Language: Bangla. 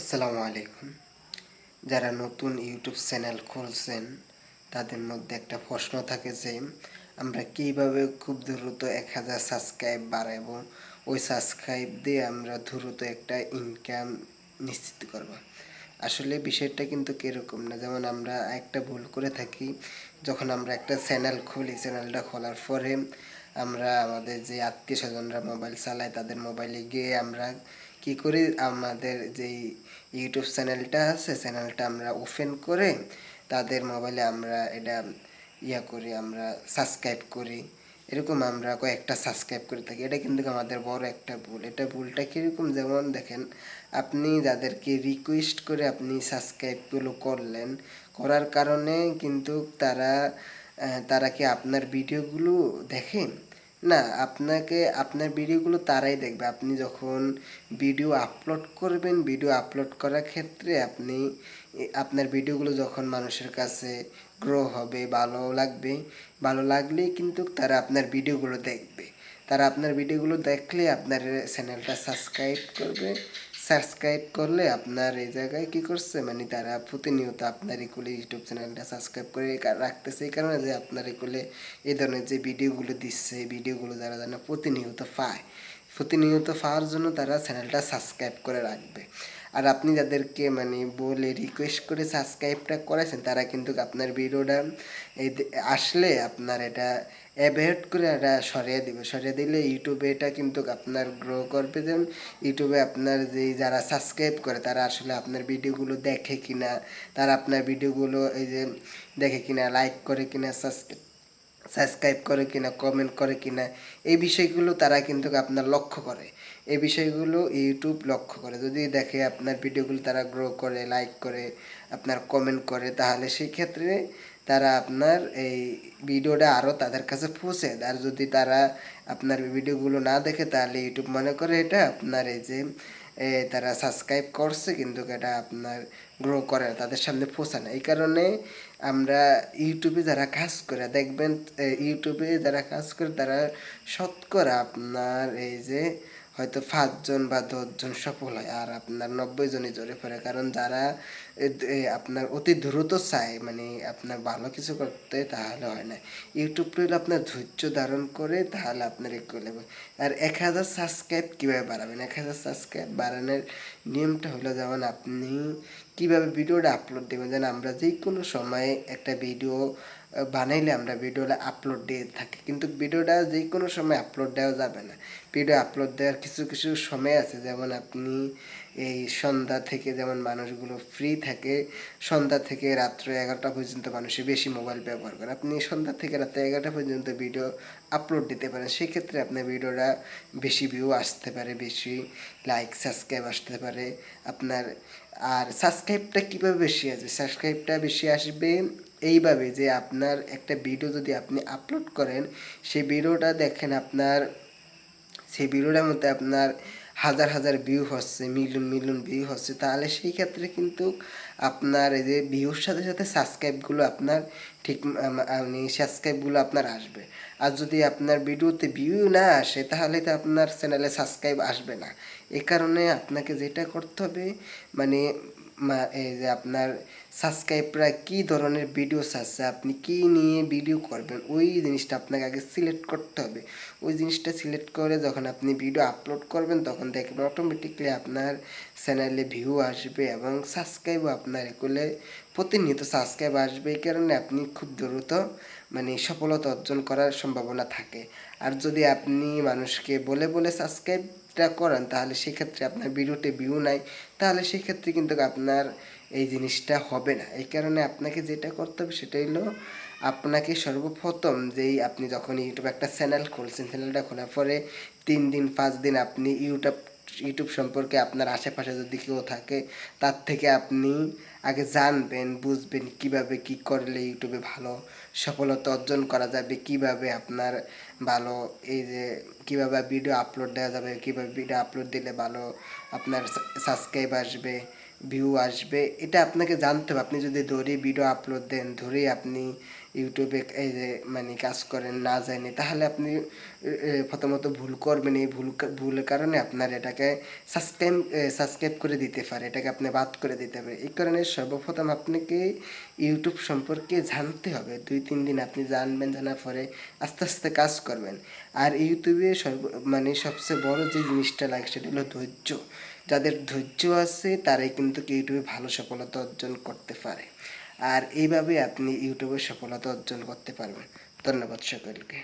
আসসালামু আলাইকুম। যারা নতুন ইউটিউব চ্যানেল খুলছেন, তাদের মধ্যে একটা প্রশ্ন থাকে যে, আমরা কীভাবে খুব দ্রুত এক হাজার সাবস্ক্রাইব বাড়াবো? ওই সাবস্ক্রাইব দিয়ে আমরা দ্রুত একটা ইনকাম নিশ্চিত করব। আসলে বিষয়টা কিন্তু কীরকম না, যেমন আমরা একটা ভুল করে থাকি, যখন আমরা একটা চ্যানেল খুলি, চ্যানেলটা খোলার পরে আমরা আমাদের যে আত্মীয় স্বজনরা মোবাইল চালায়, তাদের মোবাইলে গিয়ে আমরা কি করি? আমাদের যেই ইউটিউব চ্যানেলটা আছে চ্যানেলটা আমরা ওপেন করে তাদের মোবাইলে আমরা এটা ইয়া করি, আমরা সাবস্ক্রাইব করি। এরকম আমরা কয়েকটা সাবস্ক্রাইব করে থাকি। এটা কিন্তু আমাদের বড় একটা ভুল। এটা ভুলটা কীরকম? যেমন দেখেন, আপনি যাদেরকে রিকোয়েস্ট করে আপনি সাবস্ক্রাইবগুলো করলেন, করার কারণে কিন্তু তারা তারা কি আপনার ভিডিওগুলো দেখেন না, আপনাকে, আপনার ভিডিওগুলো তারাই দেখবে। আপনি যখন ভিডিও আপলোড করবেন ভিডিও আপলোড করার ক্ষেত্রে আপনি আপনার ভিডিওগুলো যখন মানুষের কাছে গ্রো হবে, ভালো লাগবে, ভালো লাগলেই কিন্তু তারা আপনার ভিডিওগুলো দেখবে। তারা আপনার ভিডিওগুলো দেখলে আপনার চ্যানেলটা সাবস্ক্রাইব করবে সাবস্ক্রাইব করলে আপনার এই জায়গায় কী করছে? মানে তারা প্রতিনিয়ত আপনার এগুলো ইউটিউব চ্যানেলটা সাবস্ক্রাইব করে রাখতেছে। এই কারণে যে আপনার এগুলো এই ধরনের যে ভিডিওগুলো দিচ্ছে, এই ভিডিওগুলো যারা যেন প্রতিনিয়ত পায়, প্রতিনিয়ত পাওয়ার জন্য তারা চ্যানেলটা সাবস্ক্রাইব করে রাখবে। আর আপনি যাদেরকে মানে বলে রিকোয়েস্ট করে সাবস্ক্রাইবটা করেছেন তারা কিন্তু আপনার ভিডিওটা আসলে আপনার এটা অ্যাভয়েড করে এটা সরিয়ে দিবে। সরিয়ে দিলে ইউটিউবে এটা কিন্তু আপনার গ্রো করবে যেমন ইউটিউবে আপনার যেই যারা সাবস্ক্রাইব করে, তারা আসলে আপনার ভিডিওগুলো দেখে কিনা, তারা আপনার ভিডিওগুলো এই যে দেখে কিনা লাইক করে কিনা সাবস্ক্রাইব সাবস্ক্রাইব করে কিনা কমেন্ট করে কিনা, এই বিষয়গুলো তারা কিন্তু আপনার লক্ষ্য করে। এই বিষয়গুলো ইউটিউব লক্ষ্য করে। যদি দেখে আপনার ভিডিওগুলো তারা গ্রো করে লাইক করে, আপনার কমেন্ট করে, তাহলে সেই ক্ষেত্রে তারা আপনার এই ভিডিওটা আরও তাদের কাছে পৌঁছে আর যদি তারা আপনার ভিডিওগুলো না দেখে, তাহলে ইউটিউব মনে করে এটা আপনার এই যে তারা সাবস্ক্রাইব করছে কিন্তু এটা আপনার গ্রো করে না, তাদের সামনে পৌঁছায় না। এই কারণে আমরা ইউটিউবে যারা কাজ করে দেখবেন ইউটিউবে যারা কাজ করে তারা শতকরা আপনার এই যে হয়তো পাঁচজন বা দশজন সফল হয়, আর আপনার নব্বই জনই জোরে পড়ে। কারণ যারা আপনার অতি দ্রুত চায় মানে আপনার ভালো কিছু করতে, তাহলে হয় না। ইউটিউব রইল আপনার ধৈর্য ধারণ করে, তাহলে আপনার এক করে নেবে। আর এক হাজার সাবস্ক্রাইব কীভাবে বাড়াবেন? এক হাজার সাবস্ক্রাইব বাড়ানোর নিয়মটা হলো যেমন আপনি কীভাবে ভিডিওটা আপলোড দেবেন, যেন আমরা যে কোনো সময়ে একটা ভিডিও বানাইলে আমরা ভিডিওটা আপলোড দিয়ে থাকি। কিন্তু ভিডিওটা যে কোনো সময় আপলোড দেওয়া যাবে না। ভিডিও আপলোড দেওয়ার কিছু কিছু সময় আছে। যেমন আপনি এই সন্ধ্যা থেকে যেমন মানুষগুলো ফ্রি থাকে, সন্ধ্যা থেকে রাত্র এগারোটা পর্যন্ত মানুষই বেশি মোবাইল ব্যবহার করে। আপনি সন্ধ্যা থেকে রাত্রে এগারোটা পর্যন্ত ভিডিও আপলোড দিতে পারেন। সেক্ষেত্রে আপনার ভিডিওটা বেশি ভিউ আসতে পারে, বেশি লাইক সাবস্ক্রাইব আসতে পারে। আপনার, আর সাবস্ক্রাইবটা কীভাবে বেশি আসবে? সাবস্ক্রাইবটা বেশি আসবে এইভাবে যে আপনার একটা ভিডিও যদি আপনি আপলোড করেন, সেই ভিডিওটা দেখেন আপনার, সেই ভিডিওটার মধ্যে আপনার হাজার হাজার ভিউ হচ্ছে মিলিয়ন মিলিয়ন ভিউ হচ্ছে, তাহলে সেই ক্ষেত্রে কিন্তু আপনার এই যে ভিউর সাথে সাথে সাবস্ক্রাইবগুলো আপনার ঠিক মানে সাবস্ক্রাইবগুলো আপনার আসবে। আর যদি আপনার ভিডিওতে ভিউ না আসে, তাহলে তো আপনার চ্যানেলে সাবস্ক্রাইব আসবে না। এ কারণে আপনাকে যেটা করতে হবে মানে এই যে আপনার সাবস্ক্রাইবরা কী ধরনের ভিডিও চাচ্ছে আপনি কী নিয়ে ভিডিও করবেন, ওই জিনিসটা আপনাকে আগে সিলেক্ট করতে হবে। ওই জিনিসটা সিলেক্ট করে যখন আপনি ভিডিও আপলোড করবেন, তখন দেখবেন অটোমেটিকলি আপনার চ্যানেলে ভিউ আসবে এবং সাবস্ক্রাইবও আপনার এগুলো প্রতিনিয়ত সাবস্ক্রাইব আসবে। এই কারণে আপনি খুব দ্রুত মানে সফলতা অর্জন করার সম্ভাবনা থাকে। আর যদি আপনি মানুষকে বলে বলে সাবস্ক্রাইবটা করেন, তাহলে সেক্ষেত্রে আপনার ভিডিওতে ভিউ নাই, তাহলে সেক্ষেত্রে কিন্তু আপনার এই জিনিসটা হবে না। এই কারণে আপনাকে যেটা করতে হবে সেটাই হলো আপনাকে সর্বপ্রথম যেই আপনি যখন ইউটিউব একটা চ্যানেল খুলছেন চ্যানেলটা খোলার পরে তিন দিন, পাঁচ দিন আপনি ইউটিউব ইউটিউব সম্পর্কে আপনার আশেপাশে যদি কেউ থাকে, তার থেকে আপনি আগে জানবেন, বুঝবেন কীভাবে কি করলে ইউটিউবে ভালো সফলতা অর্জন করা যাবে, কীভাবে আপনার ভালো এই যে কীভাবে ভিডিও আপলোড দেওয়া যাবে, কীভাবে ভিডিও আপলোড দিলে ভালো আপনার সাবস্ক্রাইব আসবে ভিউ আসবে, এটা আপনাকে জানতে হবে। আপনি যদি ধরে ভিডিও আপলোড দেন, ধরেই আপনি ইউটিউবে এই যে মানে কাজ করেন, না জানি, তাহলে আপনি প্রথমত ভুল করবেন, এই ভুল ভুলের কারণে আপনার এটাকে সাবস্ক্রাইব সাবস্ক্রাইব করে দিতে পারে, এটাকে আপনি বাদ করে দিতে পারে। এই কারণে সর্বপ্রথম আপনাকে ইউটিউব সম্পর্কে জানতে হবে। দুই, তিন দিন আপনি জানবেন, জানার পরে আস্তে আস্তে কাজ করবেন। আর ইউটিউবে সর্ব মানে সবচেয়ে বড় যে জিনিসটা লাগে, সেটা হলো ধৈর্য। যাদের ধৈর্য আছে, তারাই কিন্তু ইউটিউবে ভালো সফলতা অর্জন করতে পারে। আর এইভাবে আপনি ইউটিউবে সফলতা অর্জন করতে পারবেন। ধন্যবাদ সকলকে।